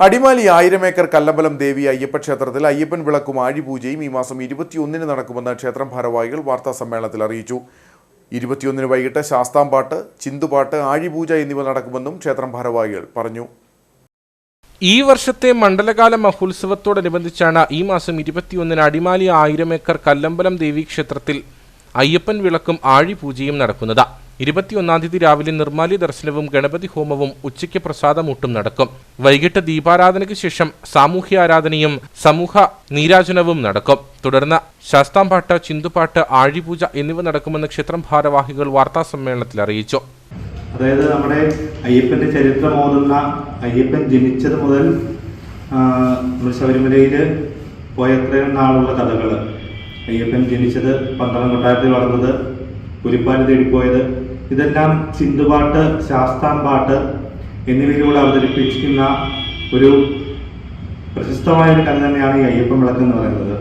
അടിമാലി ആയിരം ഏക്കർ കല്ലമ്പലം ദേവി അയ്യപ്പ ക്ഷേത്രത്തിൽ അയ്യപ്പൻ വിളക്കും ആഴിപൂജയും ഈ മാസം ഇരുപത്തിയൊന്നിന് നടക്കുമെന്ന് ക്ഷേത്രം ഭാരവാഹികൾ വാർത്താ സമ്മേളനത്തിൽ അറിയിച്ചു. ഇരുപത്തിയൊന്നിന് വൈകിട്ട് ശാസ്താംപാട്ട് ചിന്തുപാട്ട് ആഴിപൂജ എന്നിവ നടക്കുമെന്നും ക്ഷേത്രം ഭാരവാഹികൾ പറഞ്ഞു. ഈ വർഷത്തെ മണ്ഡലകാല മഹോത്സവത്തോടനുബന്ധിച്ചാണ് ഈ മാസം ഇരുപത്തിയൊന്നിന് അടിമാലി ആയിരം ഏക്കർ കല്ലമ്പലം ദേവി ക്ഷേത്രത്തിൽ അയ്യപ്പൻ വിളക്കും ആഴിപൂജയും നടക്കുന്നത്. ഇരുപത്തിയൊന്നാം തീയതി രാവിലെ നിർമ്മാല്യ ദർശനവും ഗണപതി ഹോമവും ഉച്ചയ്ക്ക് പ്രസാദമൂട്ടും നടക്കും. വൈകിട്ട് ദീപാരാധനയ്ക്ക് ശേഷം സാമൂഹ്യ ആരാധനയും സമൂഹ നീരാജനവും നടക്കും. തുടർന്ന് ശാസ്താംപാട്ട് ചിന്തുപാട്ട് ആഴിപൂജ എന്നിവ നടക്കുമെന്ന് ക്ഷേത്രം ഭാരവാഹികൾ വാർത്താ സമ്മേളനത്തിൽ അറിയിച്ചു. അതായത് നമ്മുടെ അയ്യപ്പന്റെ ചരിത്രം ഓതുന്ന അയ്യപ്പൻ ജനിച്ചത് മുതൽ ശബരിമലയിൽ പോയ എത്രയും നാളുള്ള കഥകൾ അയ്യപ്പൻ ജനിച്ചത് പന്ത്രണ്ട് കൊട്ടാരത്തിൽ വളർന്നത് പുലിപ്പാൽ തേടിപ്പോയത് ഇതെല്ലാം ചിന്തുപാട്ട് ശാസ്താംപാട്ട് എന്നിവയിലൂടെ അവതരിപ്പിക്കുന്ന ഒരു പ്രശസ്തമായ ഒരു കല തന്നെയാണ് ഈ അയ്യപ്പൻ വിളക്ക് എന്ന് പറയുന്നത്.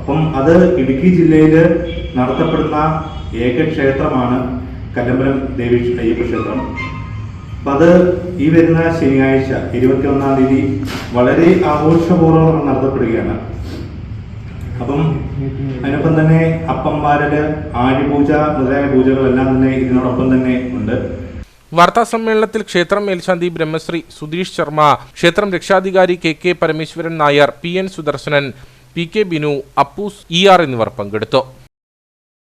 അപ്പം അത് ഇടുക്കി ജില്ലയിൽ നടത്തപ്പെടുന്ന ഏക ക്ഷേത്രമാണ് കല്ലമ്പലം ദേവി അയ്യപ്പ ക്ഷേത്രം. അപ്പം അത് ഈ വരുന്ന ശനിയാഴ്ച ഇരുപത്തി ഒന്നാം തീയതി വളരെ ആഘോഷപൂർവം നടത്തപ്പെടുകയാണ്. അപ്പം അതിനൊപ്പം തന്നെ അപ്പംപാരൽ ആഴിപൂജ മുതലായ പൂജകളെല്ലാം തന്നെ ഇതിനോടൊപ്പം തന്നെ ഉണ്ട്. വാർത്താ സമ്മേളനത്തിൽ ക്ഷേത്രം മേൽശാന്തി ബ്രഹ്മശ്രീ സുധീഷ് ശർമ്മ ക്ഷേത്രം രക്ഷാധികാരി K K Parameswaran Nair P N Sudarsanan P K Binu Appoos E R എന്നിവർ പങ്കെടുത്തു.